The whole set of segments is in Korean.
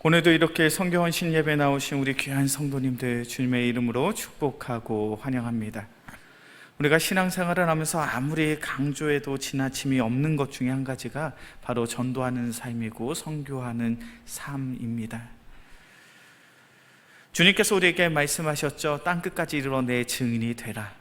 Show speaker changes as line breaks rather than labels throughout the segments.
오늘도 이렇게 성경헌신 예배 나오신 우리 귀한 성도님들 주님의 이름으로 축복하고 환영합니다. 우리가 신앙생활을 하면서 아무리 강조해도 지나침이 없는 것 중에 한 가지가 바로 전도하는 삶이고 선교하는 삶입니다. 주님께서 우리에게 말씀하셨죠. 땅 끝까지 이르러 내 증인이 되라.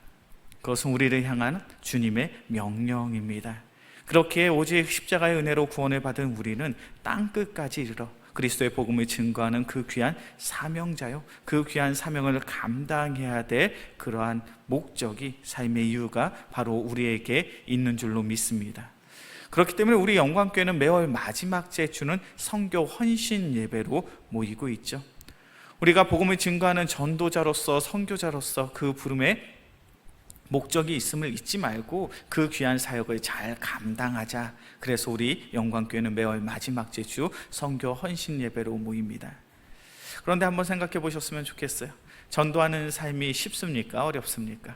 그것은 우리를 향한 주님의 명령입니다. 그렇게 오직 십자가의 은혜로 구원을 받은 우리는 땅 끝까지 이르러 그리스도의 복음을 증거하는 그 귀한 사명자요. 그 귀한 사명을 감당해야 될 그러한 목적이 삶의 이유가 바로 우리에게 있는 줄로 믿습니다. 그렇기 때문에 우리 영광교회는 매월 마지막 제주는 성교 헌신 예배로 모이고 있죠. 우리가 복음을 증거하는 전도자로서 선교자로서 그 부름에 목적이 있음을 잊지 말고 그 귀한 사역을 잘 감당하자. 그래서 우리 영광교회는 매월 마지막 제주 성교 헌신 예배로 모입니다. 그런데 한번 생각해 보셨으면 좋겠어요. 전도하는 삶이 쉽습니까? 어렵습니까?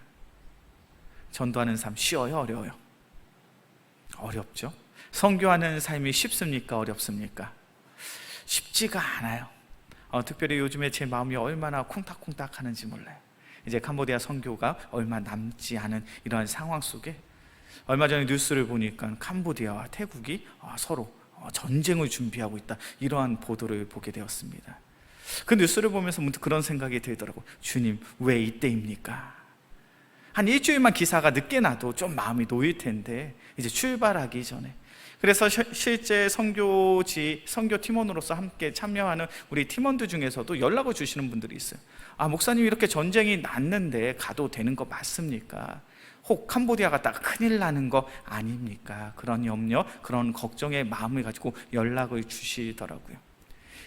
전도하는 삶 쉬워요? 어려워요? 어렵죠. 선교하는 삶이 쉽습니까? 어렵습니까? 쉽지가 않아요. 어, 특별히 요즘에 제 마음이 얼마나 쿵닥쿵닥 하는지 몰라요. 이제 캄보디아 선교가 얼마 남지 않은 이러한 상황 속에 얼마 전에 뉴스를 보니까 캄보디아와 태국이 어, 서로 어, 전쟁을 준비하고 있다 이러한 보도를 보게 되었습니다. 그 뉴스를 보면서 문득 그런 생각이 들더라고. 주님 왜 이때입니까? 한 일주일만 기사가 늦게 나도 좀 마음이 놓일 텐데 이제 출발하기 전에 그래서 시- 실제 선교지 선교 팀원으로서 함께 참여하는 우리 팀원들 중에서도 연락을 주시는 분들이 있어요. 아 목사님 이렇게 전쟁이 났는데 가도 되는 거 맞습니까? 혹 캄보디아 갔다가 큰일 나는 거 아닙니까? 그런 염려, 그런 걱정의 마음을 가지고 연락을 주시더라고요.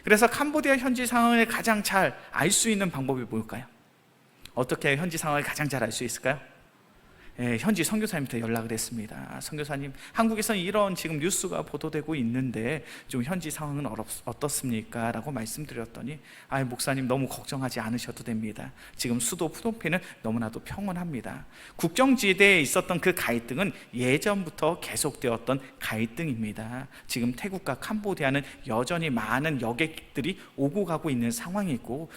그래서 캄보디아 현지 상황을 가장 잘 알 수 있는 방법이 뭘까요? 어떻게 현지 상황을 가장 잘 알 수 있을까요? 예, 현지 선교사님한테 연락을 했습니다. 선교사님, 한국에서는 이런 지금 뉴스가 보도되고 있는데 좀 현지 상황은 어렵, 어떻습니까? 라고 말씀드렸더니 아, 목사님 너무 걱정하지 않으셔도 됩니다. 지금 수도 푸놈펜은 너무나도 평온합니다. 국정지대에 있었던 그 갈등은 예전부터 계속되었던 갈등입니다. 지금 태국과 캄보디아는 여전히 많은 여객들이 오고 가고 있는 상황이고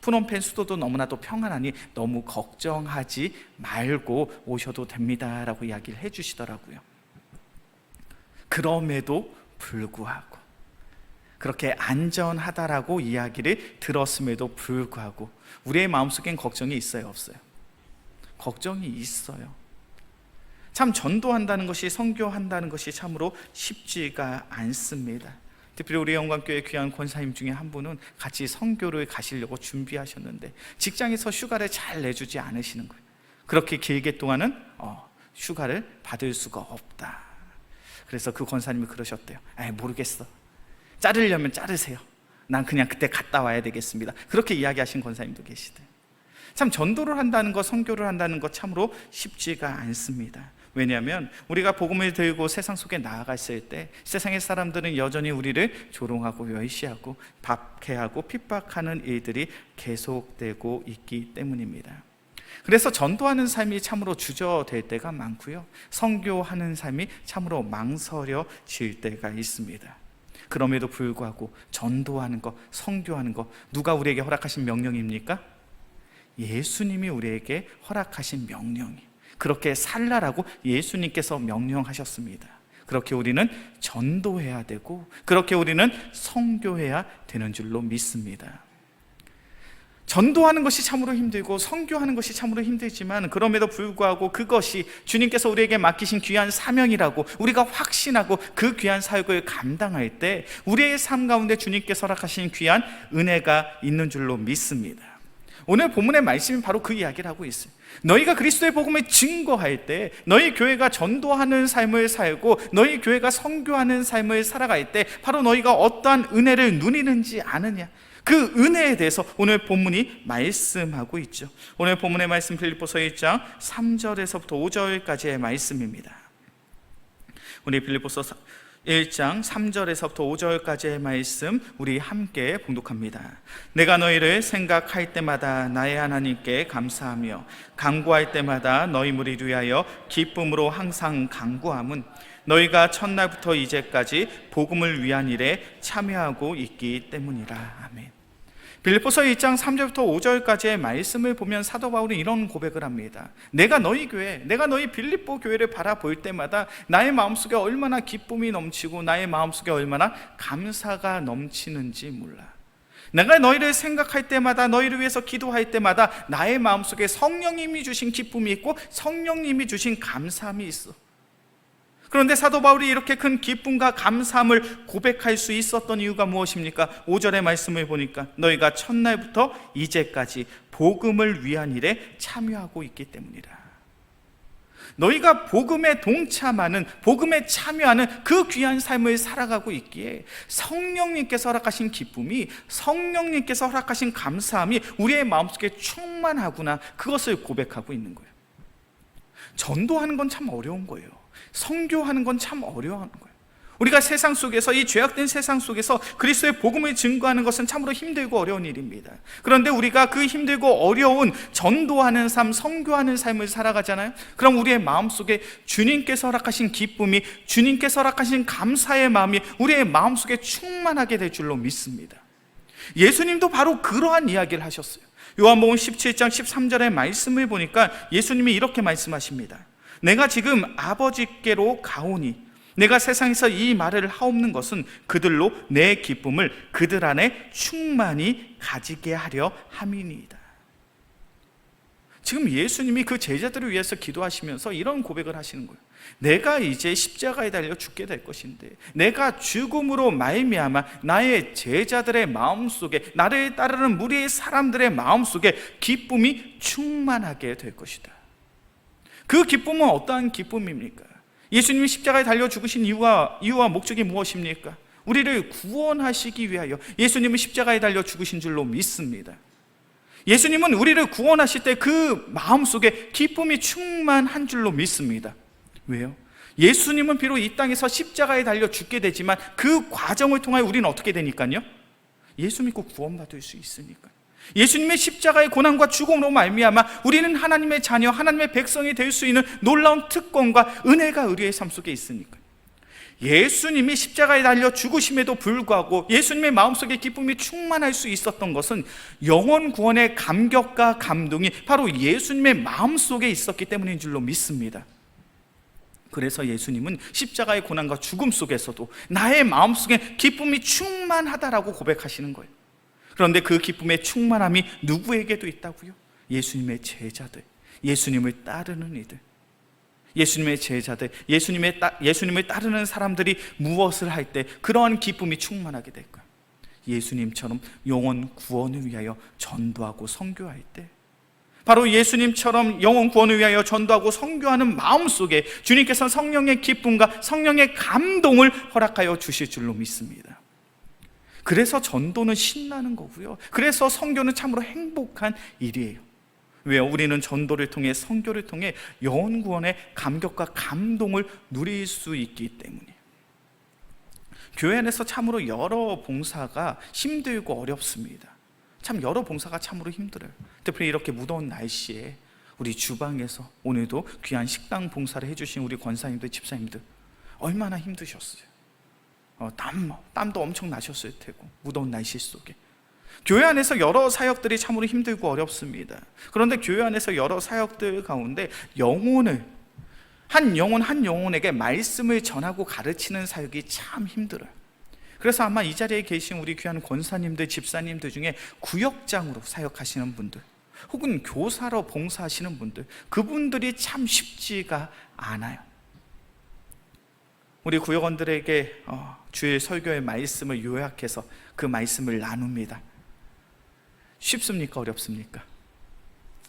푸놈펜 수도도 너무나도 평안하니 너무 걱정하지 말고 오셔도 됩니다라고 이야기를 해 주시더라고요. 그럼에도 불구하고 그렇게 안전하다라고 이야기를 들었음에도 불구하고 우리의 마음속엔 걱정이 있어요, 없어요? 걱정이 있어요. 참 전도한다는 것이 선교한다는 것이 참으로 쉽지가 않습니다. 특별히 우리 영광교회 귀한 권사님 중에 한 분은 같이 선교를 가시려고 준비하셨는데 직장에서 휴가를 잘 내주지 않으시는 거예요. 그렇게 길게 동안은 어, 휴가를 받을 수가 없다. 그래서 그 권사님이 그러셨대요. 에 모르겠어. 자르려면 자르세요. 난 그냥 그때 갔다 와야 되겠습니다. 그렇게 이야기하신 권사님도 계시대요. 참 전도를 한다는 것, 선교를 한다는 것 참으로 쉽지가 않습니다. 왜냐하면 우리가 복음을 들고 세상 속에 나아갔을 때 세상의 사람들은 여전히 우리를 조롱하고 멸시하고 박해하고 핍박하는 일들이 계속되고 있기 때문입니다. 그래서 전도하는 삶이 참으로 주저될 때가 많고요. 선교하는 삶이 참으로 망설여질 때가 있습니다. 그럼에도 불구하고 전도하는 것, 선교하는 것 누가 우리에게 허락하신 명령입니까? 예수님이 우리에게 허락하신 명령이 그렇게 살라라고 예수님께서 명령하셨습니다. 그렇게 우리는 전도해야 되고 그렇게 우리는 선교해야 되는 줄로 믿습니다. 전도하는 것이 참으로 힘들고 선교하는 것이 참으로 힘들지만 그럼에도 불구하고 그것이 주님께서 우리에게 맡기신 귀한 사명이라고 우리가 확신하고 그 귀한 사역을 감당할 때 우리의 삶 가운데 주님께서 허락하신 귀한 은혜가 있는 줄로 믿습니다. 오늘 본문의 말씀이 바로 그 이야기를 하고 있어요. 너희가 그리스도의 복음을 증거할 때, 너희 교회가 전도하는 삶을 살고, 너희 교회가 선교하는 삶을 살아갈 때, 바로 너희가 어떠한 은혜를 누리는지 아느냐. 그 은혜에 대해서 오늘 본문이 말씀하고 있죠. 오늘 본문의 말씀 필리포서 1장 3절에서부터 5절까지의 말씀입니다. 우리 필리포서 1장 3절에서부터 5절까지의 말씀 우리 함께 봉독합니다. 내가 너희를 생각할 때마다 나의 하나님께 감사하며 간구할 때마다 너희 무리 위하여 기쁨으로 항상 간구함은 너희가 첫날부터 이제까지 복음을 위한 일에 참여하고 있기 때문이라. 아멘. 빌립보서 2장 3절부터 5절까지의 말씀을 보면 사도 바울은 이런 고백을 합니다. 내가 너희 교회, 내가 너희 빌립보 교회를 바라볼 때마다 나의 마음속에 얼마나 기쁨이 넘치고 나의 마음속에 얼마나 감사가 넘치는지 몰라. 내가 너희를 생각할 때마다 너희를 위해서 기도할 때마다 나의 마음속에 성령님이 주신 기쁨이 있고 성령님이 주신 감사함이 있어. 그런데 사도 바울이 이렇게 큰 기쁨과 감사함을 고백할 수 있었던 이유가 무엇입니까? 5절의 말씀을 보니까 너희가 첫날부터 이제까지 복음을 위한 일에 참여하고 있기 때문이라. 너희가 복음에 동참하는 복음에 참여하는 그 귀한 삶을 살아가고 있기에 성령님께서 허락하신 기쁨이 성령님께서 허락하신 감사함이 우리의 마음속에 충만하구나 그것을 고백하고 있는 거예요. 전도하는 건 참 어려운 거예요. 성교하는 건 참 어려워하는 거예요. 우리가 세상 속에서 이 죄악된 세상 속에서 그리스도의 복음을 증거하는 것은 참으로 힘들고 어려운 일입니다. 그런데 우리가 그 힘들고 어려운 전도하는 삶, 성교하는 삶을 살아가잖아요. 그럼 우리의 마음 속에 주님께서 허락하신 기쁨이 주님께서 허락하신 감사의 마음이 우리의 마음 속에 충만하게 될 줄로 믿습니다. 예수님도 바로 그러한 이야기를 하셨어요. 요한복음 17장 13절의 말씀을 보니까 예수님이 이렇게 말씀하십니다. 내가 지금 아버지께로 가오니 내가 세상에서 이 말을 하옵는 것은 그들로 내 기쁨을 그들 안에 충만히 가지게 하려 함이니이다. 지금 예수님이 그 제자들을 위해서 기도하시면서 이런 고백을 하시는 거예요. 내가 이제 십자가에 달려 죽게 될 것인데 내가 죽음으로 말미암아 나의 제자들의 마음속에 나를 따르는 무리의 사람들의 마음속에 기쁨이 충만하게 될 것이다. 그 기쁨은 어떠한 기쁨입니까? 예수님이 십자가에 달려 죽으신 이유와 이유와 목적이 무엇입니까? 우리를 구원하시기 위하여 예수님은 십자가에 달려 죽으신 줄로 믿습니다. 예수님은 우리를 구원하실 때 그 마음속에 기쁨이 충만한 줄로 믿습니다. 왜요? 예수님은 비록 이 땅에서 십자가에 달려 죽게 되지만 그 과정을 통하여 우리는 어떻게 되니까요? 예수 믿고 구원받을 수 있으니까. 예수님의 십자가의 고난과 죽음으로 말미암아 우리는 하나님의 자녀, 하나님의 백성이 될 수 있는 놀라운 특권과 은혜가 우리의 삶 속에 있으니까. 예수님이 십자가에 달려 죽으심에도 불구하고 예수님의 마음속에 기쁨이 충만할 수 있었던 것은 영원 구원의 감격과 감동이 바로 예수님의 마음속에 있었기 때문인 줄로 믿습니다. 그래서 예수님은 십자가의 고난과 죽음 속에서도 나의 마음속에 기쁨이 충만하다라고 고백하시는 거예요. 그런데 그 기쁨의 충만함이 누구에게도 있다고요? 예수님의 제자들, 예수님을 따르는 이들. 예수님의 제자들, 예수님의 따, 예수님을 따르는 사람들이 무엇을 할 때 그러한 기쁨이 충만하게 될까요? 예수님처럼 영원 구원을 위하여 전도하고 선교할 때 바로 예수님처럼 영원 구원을 위하여 전도하고 선교하는 마음 속에 주님께서 성령의 기쁨과 성령의 감동을 허락하여 주실 줄로 믿습니다. 그래서 전도는 신나는 거고요. 그래서 선교는 참으로 행복한 일이에요. 왜요? 우리는 전도를 통해 선교를 통해 영원 구원의 감격과 감동을 누릴 수 있기 때문이에요. 교회 안에서 참으로 여러 봉사가 힘들고 어렵습니다. 참 여러 봉사가 참으로 힘들어요. 특별히 이렇게 무더운 날씨에 우리 주방에서 오늘도 귀한 식당 봉사를 해주신 우리 권사님들, 집사님들 얼마나 힘드셨어요. 어, 땀, 땀도 엄청 나셨을 테고 무더운 날씨 속에 교회 안에서 여러 사역들이 참으로 힘들고 어렵습니다. 그런데 교회 안에서 여러 사역들 가운데 영혼을 한 영혼 한 영혼에게 말씀을 전하고 가르치는 사역이 참 힘들어요. 그래서 아마 이 자리에 계신 우리 귀한 권사님들, 집사님들 중에 구역장으로 사역하시는 분들, 혹은 교사로 봉사하시는 분들, 그분들이 참 쉽지가 않아요. 우리 구역원들에게 어, 주일 설교의 말씀을 요약해서 그 말씀을 나눕니다. 쉽습니까? 어렵습니까?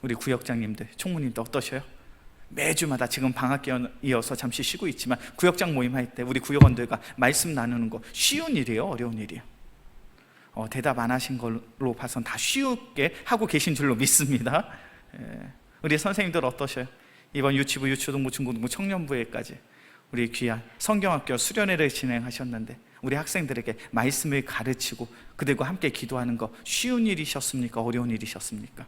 우리 구역장님들, 총무님들 어떠셔요? 매주마다 지금 방학 이어서 잠시 쉬고 있지만 구역장 모임할 때 우리 구역원들과 말씀 나누는 거 쉬운 일이에요? 어려운 일이에요? 어, 대답 안 하신 걸로 봐선 다 쉽게 하고 계신 줄로 믿습니다. 예. 우리 선생님들 어떠셔요? 이번 유치부, 유초등부, 중고등부, 청년부에까지 우리 귀한 성경학교 수련회를 진행하셨는데 우리 학생들에게 말씀을 가르치고 그들과 함께 기도하는 거 쉬운 일이셨습니까? 어려운 일이셨습니까?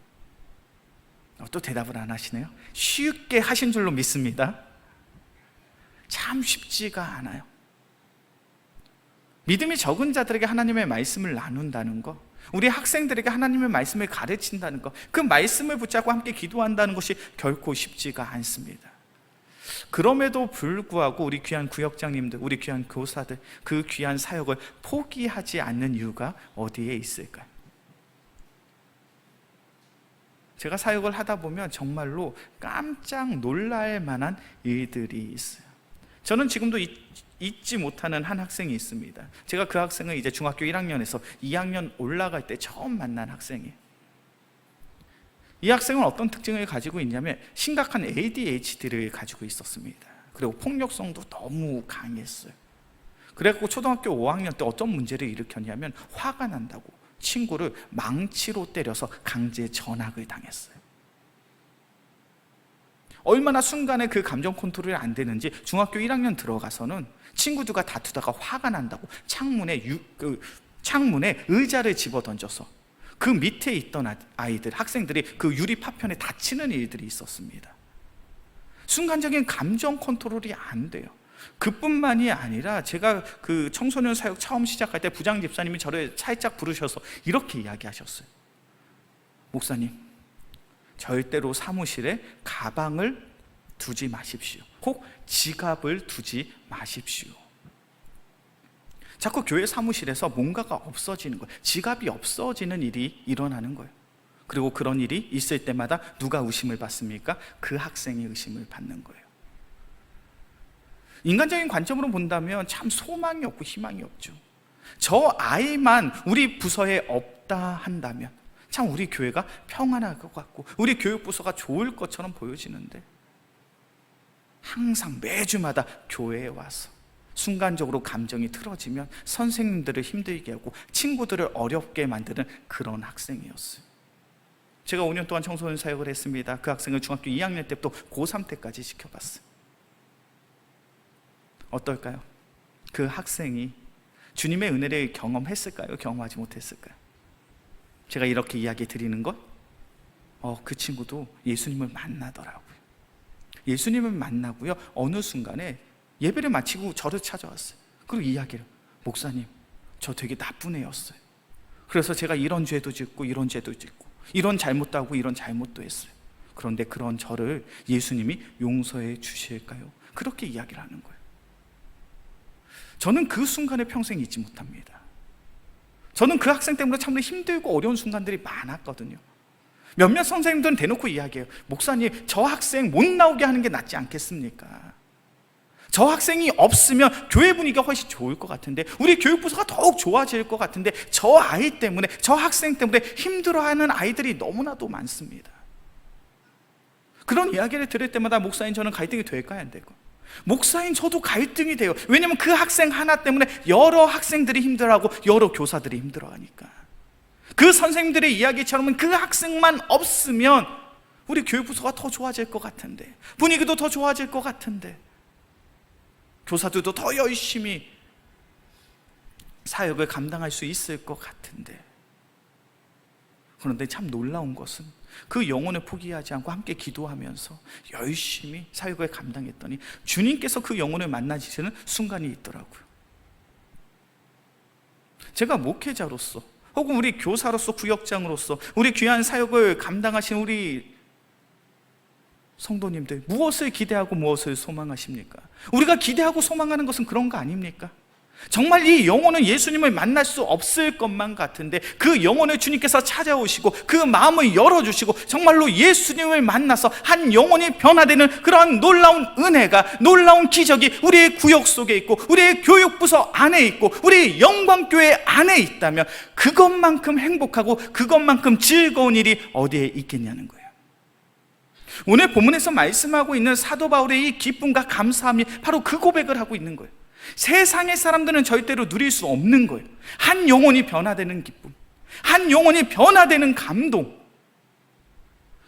어, 또 대답을 안 하시네요. 쉽게 하신 줄로 믿습니다. 참 쉽지가 않아요. 믿음이 적은 자들에게 하나님의 말씀을 나눈다는 거, 우리 학생들에게 하나님의 말씀을 가르친다는 것, 그 말씀을 붙잡고 함께 기도한다는 것이 결코 쉽지가 않습니다. 그럼에도 불구하고 우리 귀한 구역장님들, 우리 귀한 교사들, 그 귀한 사역을 포기하지 않는 이유가 어디에 있을까요? 제가 사역을 하다 보면 정말로 깜짝 놀랄 만한 일들이 있어요. 저는 지금도 잊, 잊지 못하는 한 학생이 있습니다. 제가 그 학생을 이제 중학교 1학년에서 2학년 올라갈 때 처음 만난 학생이에요. 이 학생은 어떤 특징을 가지고 있냐면 심각한 ADHD를 가지고 있었습니다. 그리고 폭력성도 너무 강했어요. 그래갖고 초등학교 5학년 때 어떤 문제를 일으켰냐면 화가 난다고 친구를 망치로 때려서 강제 전학을 당했어요. 얼마나 순간에 그 감정 컨트롤이 안 되는지 중학교 1학년 들어가서는 친구들과 다투다가 화가 난다고 창문에 유, 그 창문에 의자를 집어 던져서 그 밑에 있던 아- 아이들 학생들이 그 유리 파편에 다치는 일들이 있었습니다. 순간적인 감정 컨트롤이 안 돼요. 그뿐만이 아니라 제가 그 청소년 사역 처음 시작할 때 부장 집사님이 저를 살짝 부르셔서 이렇게 이야기하셨어요. 목사님, 절대로 사무실에 가방을 두지 마십시오. 혹 지갑을 두지 마십시오. 자꾸 교회 사무실에서 뭔가가 없어지는 거예요. 지갑이 없어지는 일이 일어나는 거예요. 그리고 그런 일이 있을 때마다 누가 의심을 받습니까? 그 학생이 의심을 받는 거예요. 인간적인 관점으로 본다면 참 소망이 없고 희망이 없죠. 저 아이만 우리 부서에 없다 한다면 참 우리 교회가 평안할 것 같고 우리 교육부서가 좋을 것처럼 보여지는데 항상 매주마다 교회에 와서 순간적으로 감정이 틀어지면 선생님들을 힘들게 하고 친구들을 어렵게 만드는 그런 학생이었어요. 제가 5년 동안 청소년 사역을 했습니다. 그 학생을 중학교 2학년 때부터 고3 때까지 지켜봤어요. 어떨까요? 그 학생이 주님의 은혜를 경험했을까요? 경험하지 못했을까요? 제가 이렇게 이야기 드리는 것, 어, 그 친구도 예수님을 만나더라고요. 예수님을 만나고요. 어느 순간에 예배를 마치고 저를 찾아왔어요. 그리고 이야기를, 목사님, 저 되게 나쁜 애였어요. 그래서 제가 이런 죄도 짓고 이런 죄도 짓고 이런 잘못도 하고 이런 잘못도 했어요. 그런데 그런 저를 예수님이 용서해 주실까요? 그렇게 이야기를 하는 거예요. 저는 그 순간에 평생 잊지 못합니다. 저는 그 학생 때문에 참으로 힘들고 어려운 순간들이 많았거든요. 몇몇 선생님들은 대놓고 이야기해요. 목사님, 저 학생 못 나오게 하는 게 낫지 않겠습니까? 저 학생이 없으면 교회 분위기가 훨씬 좋을 것 같은데, 우리 교육부서가 더욱 좋아질 것 같은데, 저 아이 때문에, 저 학생 때문에 힘들어하는 아이들이 너무나도 많습니다. 그런 이야기를 들을 때마다 목사님 저는 갈등이 될까요? 안 될까요? 목사인 저도 갈등이 돼요. 왜냐면 그 학생 하나 때문에 여러 학생들이 힘들어하고 여러 교사들이 힘들어하니까. 그 선생님들의 이야기처럼은 그 학생만 없으면 우리 교육부서가 더 좋아질 것 같은데, 분위기도 더 좋아질 것 같은데, 교사들도 더 열심히 사역을 감당할 수 있을 것 같은데. 그런데 참 놀라운 것은 그 영혼을 포기하지 않고 함께 기도하면서 열심히 사역을 감당했더니 주님께서 그 영혼을 만나시는 순간이 있더라고요. 제가 목회자로서 혹은 우리 교사로서 구역장으로서 우리 귀한 사역을 감당하신 우리 성도님들 무엇을 기대하고 무엇을 소망하십니까? 우리가 기대하고 소망하는 것은 그런 거 아닙니까? 정말 이 영혼은 예수님을 만날 수 없을 것만 같은데 그 영혼을 주님께서 찾아오시고 그 마음을 열어주시고 정말로 예수님을 만나서 한 영혼이 변화되는 그러한 놀라운 은혜가 놀라운 기적이 우리의 구역 속에 있고 우리의 교육부서 안에 있고 우리 영광교회 안에 있다면 그것만큼 행복하고 그것만큼 즐거운 일이 어디에 있겠냐는 거예요. 오늘 본문에서 말씀하고 있는 사도 바울의 이 기쁨과 감사함이 바로 그 고백을 하고 있는 거예요. 세상의 사람들은 절대로 누릴 수 없는 거예요. 한 영혼이 변화되는 기쁨, 한 영혼이 변화되는 감동.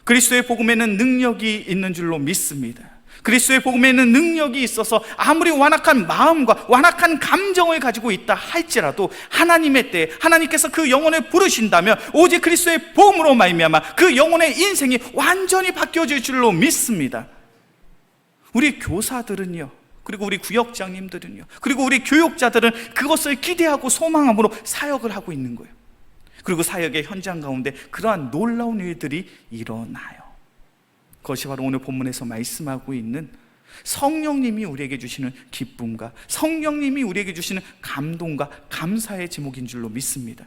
그리스도의 복음에는 능력이 있는 줄로 믿습니다. 그리스도의 복음에는 능력이 있어서 아무리 완악한 마음과 완악한 감정을 가지고 있다 할지라도 하나님의 때 하나님께서 그 영혼을 부르신다면 오직 그리스도의 복음으로 말미암아 그 영혼의 인생이 완전히 바뀌어질 줄로 믿습니다. 우리 교사들은요 그리고 우리 구역장님들은요. 그리고 우리 교육자들은 그것을 기대하고 소망함으로 사역을 하고 있는 거예요. 그리고 사역의 현장 가운데 그러한 놀라운 일들이 일어나요. 그것이 바로 오늘 본문에서 말씀하고 있는 성령님이 우리에게 주시는 기쁨과 성령님이 우리에게 주시는 감동과 감사의 제목인 줄로 믿습니다.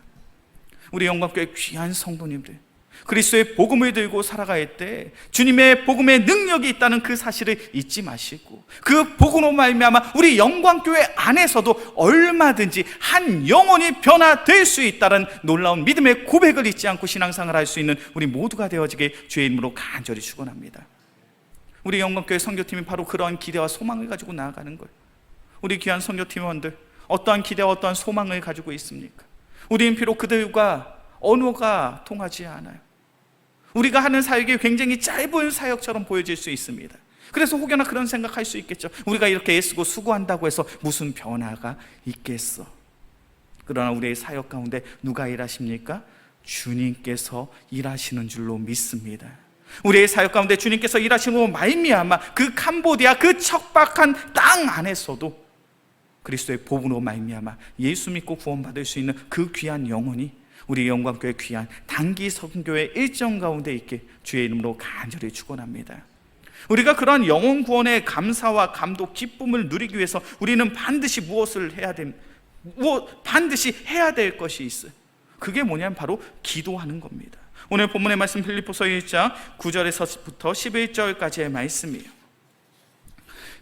우리 영광교회 귀한 성도님들 그리스도의 복음을 들고 살아갈 때 주님의 복음의 능력이 있다는 그 사실을 잊지 마시고 그 복음으로 말미암아 우리 영광교회 안에서도 얼마든지 한 영혼이 변화될 수 있다는 놀라운 믿음의 고백을 잊지 않고 신앙생활을 할수 있는 우리 모두가 되어지게 주의 이름으로 간절히 축원합니다. 우리 영광교회 선교팀이 바로 그러한 기대와 소망을 가지고 나아가는 거예요. 우리 귀한 선교팀원들 어떠한 기대와 어떠한 소망을 가지고 있습니까? 우리는 비록 그들과 언어가 통하지 않아요. 우리가 하는 사역이 굉장히 짧은 사역처럼 보여질 수 있습니다. 그래서 혹여나 그런 생각할 수 있겠죠. 우리가 이렇게 애쓰고 수고한다고 해서 무슨 변화가 있겠어. 그러나 우리의 사역 가운데 누가 일하십니까? 주님께서 일하시는 줄로 믿습니다. 우리의 사역 가운데 주님께서 일하시고 말미암아 그 캄보디아 그 척박한 땅 안에서도 그리스도의 복음으로 말미암아 예수 믿고 구원받을 수 있는 그 귀한 영혼이 우리 영광교회 귀한 단기 선교의 일정 가운데 있게 주의 이름으로 간절히 축원합니다. 우리가 그러한 영혼 구원의 감사와 감독, 기쁨을 누리기 위해서 우리는 반드시 무엇을 해야 됨? 무엇 반드시 해야 될 것이 있어요. 그게 뭐냐면 바로 기도하는 겁니다. 오늘 본문의 말씀 필리포서 1장 9절에서부터 11절까지의 말씀이에요.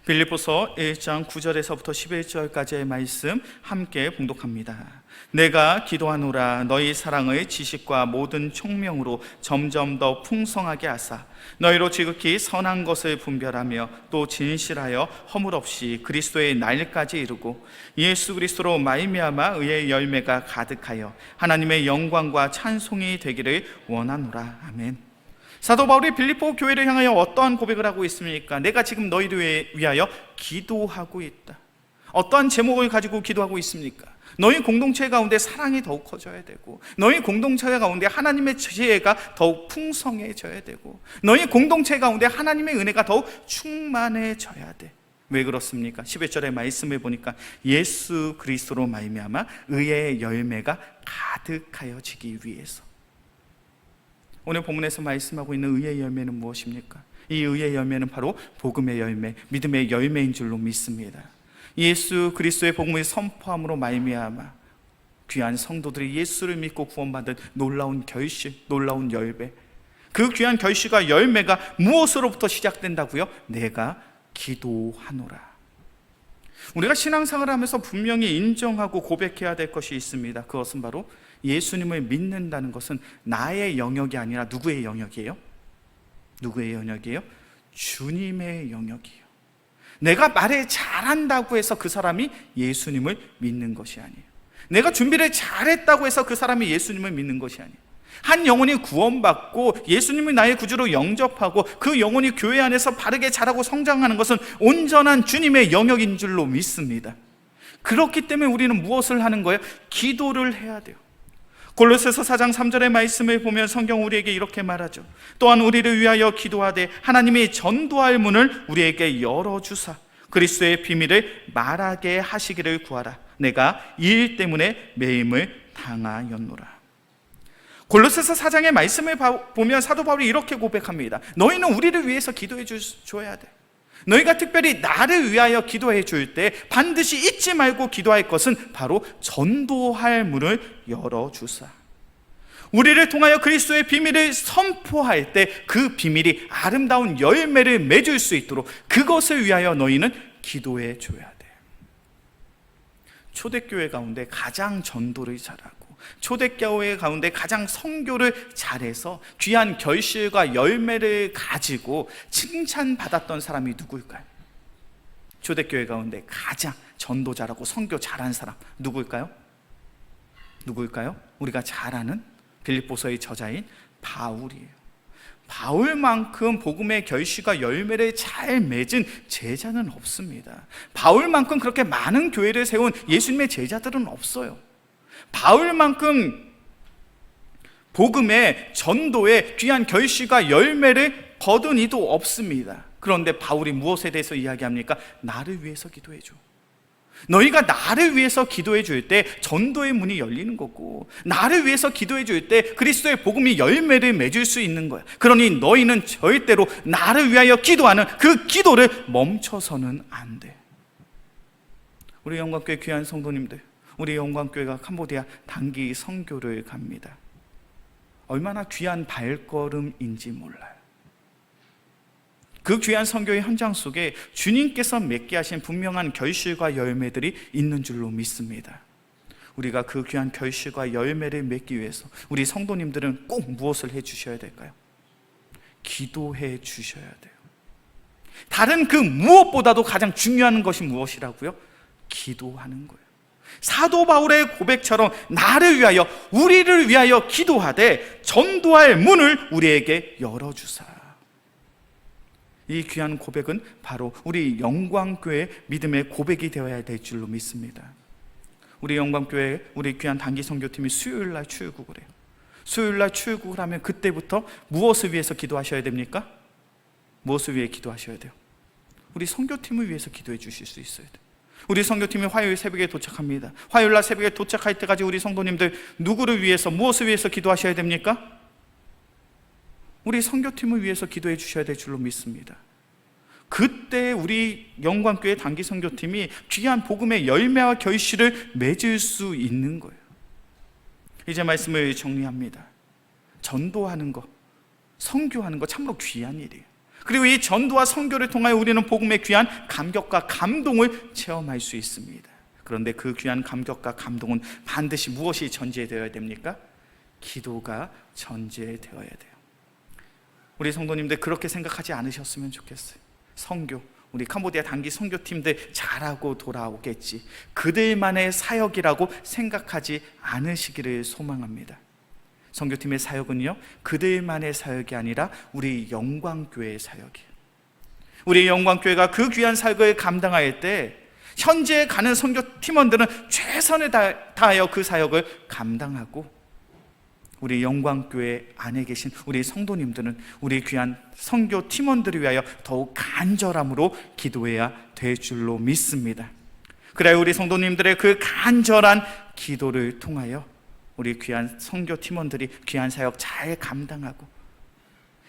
빌립보서 1장 9절에서부터 11절까지의 말씀 함께 봉독합니다. 내가 기도하노라 너희 사랑의 지식과 모든 총명으로 점점 더 풍성하게 하사 너희로 지극히 선한 것을 분별하며 또 진실하여 허물 없이 그리스도의 날까지 이루고 예수 그리스도로 말미암아 의의 열매가 가득하여 하나님의 영광과 찬송이 되기를 원하노라 아멘. 사도 바울이 빌립보 교회를 향하여 어떠한 고백을 하고 있습니까? 내가 지금 너희를 위하여 기도하고 있다. 어떠한 제목을 가지고 기도하고 있습니까? 너희 공동체 가운데 사랑이 더욱 커져야 되고, 너희 공동체 가운데 하나님의 지혜가 더욱 풍성해져야 되고, 너희 공동체 가운데 하나님의 은혜가 더욱 충만해져야 돼. 왜 그렇습니까? 11절의 말씀을 보니까 예수 그리스도로 말미암아 의의 열매가 가득하여지기 위해서. 오늘 본문에서 말씀하고 있는 의의 열매는 무엇입니까? 이 의의 열매는 바로 복음의 열매, 믿음의 열매인 줄로 믿습니다. 예수 그리스도의 복음을 선포함으로 말미암아 귀한 성도들이 예수를 믿고 구원받은 놀라운 결실, 놀라운 열매. 그 귀한 결실과 열매가 무엇으로부터 시작된다고요? 내가 기도하노라. 우리가 신앙생활을 하면서 분명히 인정하고 고백해야 될 것이 있습니다. 그것은 바로 예수님을 믿는다는 것은 나의 영역이 아니라 누구의 영역이에요? 누구의 영역이에요? 주님의 영역이에요. 내가 말을 잘한다고 해서 그 사람이 예수님을 믿는 것이 아니에요. 내가 준비를 잘했다고 해서 그 사람이 예수님을 믿는 것이 아니에요. 한 영혼이 구원받고 예수님을 나의 구주로 영접하고 그 영혼이 교회 안에서 바르게 자라고 성장하는 것은 온전한 주님의 영역인 줄로 믿습니다. 그렇기 때문에 우리는 무엇을 하는 거예요? 기도를 해야 돼요. 골로새서 4장 3절의 말씀을 보면 성경 우리에게 이렇게 말하죠. 또한 우리를 위하여 기도하되 하나님이 전도할 문을 우리에게 열어 주사 그리스도의 비밀을 말하게 하시기를 구하라. 내가 이 일 때문에 매임을 당하였노라. 골로새서 4장의 말씀을 보면 사도 바울이 이렇게 고백합니다. 너희는 우리를 위해서 기도해 줘야 돼. 너희가 특별히 나를 위하여 기도해 줄 때 반드시 잊지 말고 기도할 것은 바로 전도할 문을 열어 주사. 우리를 통하여 그리스도의 비밀을 선포할 때 그 비밀이 아름다운 열매를 맺을 수 있도록 그것을 위하여 너희는 기도해 줘야 돼. 초대교회 가운데 가장 전도를 잘하고 초대교회 가운데 가장 성교를 잘해서 귀한 결실과 열매를 가지고 칭찬받았던 사람이 누구일까요? 초대교회 가운데 가장 전도 잘하고 성교 잘한 사람 누구일까요? 누구일까요? 우리가 잘 아는 빌립보서의 저자인 바울이에요. 바울만큼 복음의 결실과 열매를 잘 맺은 제자는 없습니다. 바울만큼 그렇게 많은 교회를 세운 예수님의 제자들은 없어요. 바울만큼 복음의 전도에 귀한 결실과 열매를 거둔 이도 없습니다. 그런데 바울이 무엇에 대해서 이야기합니까? 나를 위해서 기도해 줘. 너희가 나를 위해서 기도해 줄 때 전도의 문이 열리는 거고 나를 위해서 기도해 줄 때 그리스도의 복음이 열매를 맺을 수 있는 거야. 그러니 너희는 절대로 나를 위하여 기도하는 그 기도를 멈춰서는 안 돼. 우리 영광교회 귀한 성도님들, 우리 영광교회가 캄보디아 단기 선교를 갑니다. 얼마나 귀한 발걸음인지 몰라요. 그 귀한 선교의 현장 속에 주님께서 맺게 하신 분명한 결실과 열매들이 있는 줄로 믿습니다. 우리가 그 귀한 결실과 열매를 맺기 위해서 우리 성도님들은 꼭 무엇을 해 주셔야 될까요? 기도해 주셔야 돼요. 다른 그 무엇보다도 가장 중요한 것이 무엇이라고요? 기도하는 거예요. 사도 바울의 고백처럼 나를 위하여 우리를 위하여 기도하되 전도할 문을 우리에게 열어 주사. 이 귀한 고백은 바로 우리 영광교회 믿음의 고백이 되어야 될 줄로 믿습니다. 우리 영광교회 우리 귀한 단기 선교팀이 수요일 날 출국을 해요. 수요일 날 출국을 하면 그때부터 무엇을 위해서 기도하셔야 됩니까? 무엇을 위해 기도하셔야 돼요? 우리 선교팀을 위해서 기도해 주실 수 있어야 돼요. 우리 선교팀이 화요일 새벽에 도착합니다. 화요일 날 새벽에 도착할 때까지 우리 성도님들 누구를 위해서 무엇을 위해서 기도하셔야 됩니까? 우리 선교팀을 위해서 기도해 주셔야 될 줄로 믿습니다. 그때 우리 영광교회 단기 선교팀이 귀한 복음의 열매와 결실을 맺을 수 있는 거예요. 이제 말씀을 정리합니다. 전도하는 것, 선교하는 것 참으로 귀한 일이에요. 그리고 이 전도와 선교를 통하여 우리는 복음의 귀한 감격과 감동을 체험할 수 있습니다. 그런데 그 귀한 감격과 감동은 반드시 무엇이 전제되어야 됩니까? 기도가 전제되어야 돼요. 우리 성도님들 그렇게 생각하지 않으셨으면 좋겠어요. 성교, 우리 캄보디아 단기 선교팀들 잘하고 돌아오겠지. 그들만의 사역이라고 생각하지 않으시기를 소망합니다. 선교팀의 사역은요, 그들만의 사역이 아니라 우리 영광교회의 사역이에요. 우리 영광교회가 그 귀한 사역을 감당할 때 현재 가는 선교 팀원들은 최선을 다하여 그 사역을 감당하고 우리 영광교회 안에 계신 우리 성도님들은 우리 귀한 선교 팀원들을 위하여 더욱 간절함으로 기도해야 될 줄로 믿습니다. 그래야 우리 성도님들의 그 간절한 기도를 통하여 우리 귀한 선교 팀원들이 귀한 사역 잘 감당하고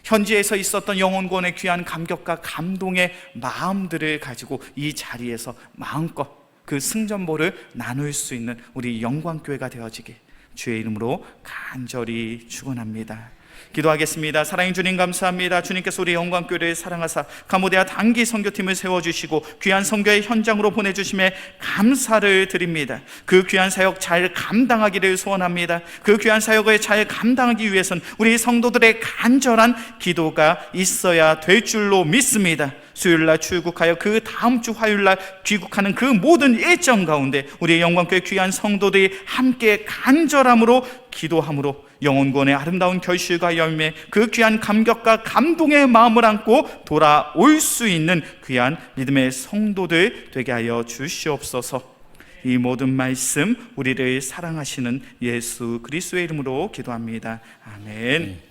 현지에서 있었던 영혼권의 귀한 감격과 감동의 마음들을 가지고 이 자리에서 마음껏 그 승전보를 나눌 수 있는 우리 영광교회가 되어지길 주의 이름으로 간절히 축원합니다. 기도하겠습니다. 사랑의 주님 감사합니다. 주님께서 우리 영광교회를 사랑하사 가모데아 단기 선교팀을 세워주시고 귀한 선교의 현장으로 보내주심에 감사를 드립니다. 그 귀한 사역 잘 감당하기를 소원합니다. 그 귀한 사역을 잘 감당하기 위해선 우리 성도들의 간절한 기도가 있어야 될 줄로 믿습니다. 수요일 날 출국하여 그 다음 주 화요일 날 귀국하는 그 모든 일정 가운데 우리 영광교회 귀한 성도들이 함께 간절함으로 기도함으로 영혼권의 아름다운 결실과 열매 그 귀한 감격과 감동의 마음을 안고 돌아올 수 있는 귀한 믿음의 성도들 되게 하여 주시옵소서. 이 모든 말씀 우리를 사랑하시는 예수 그리스도의 이름으로 기도합니다. 아멘.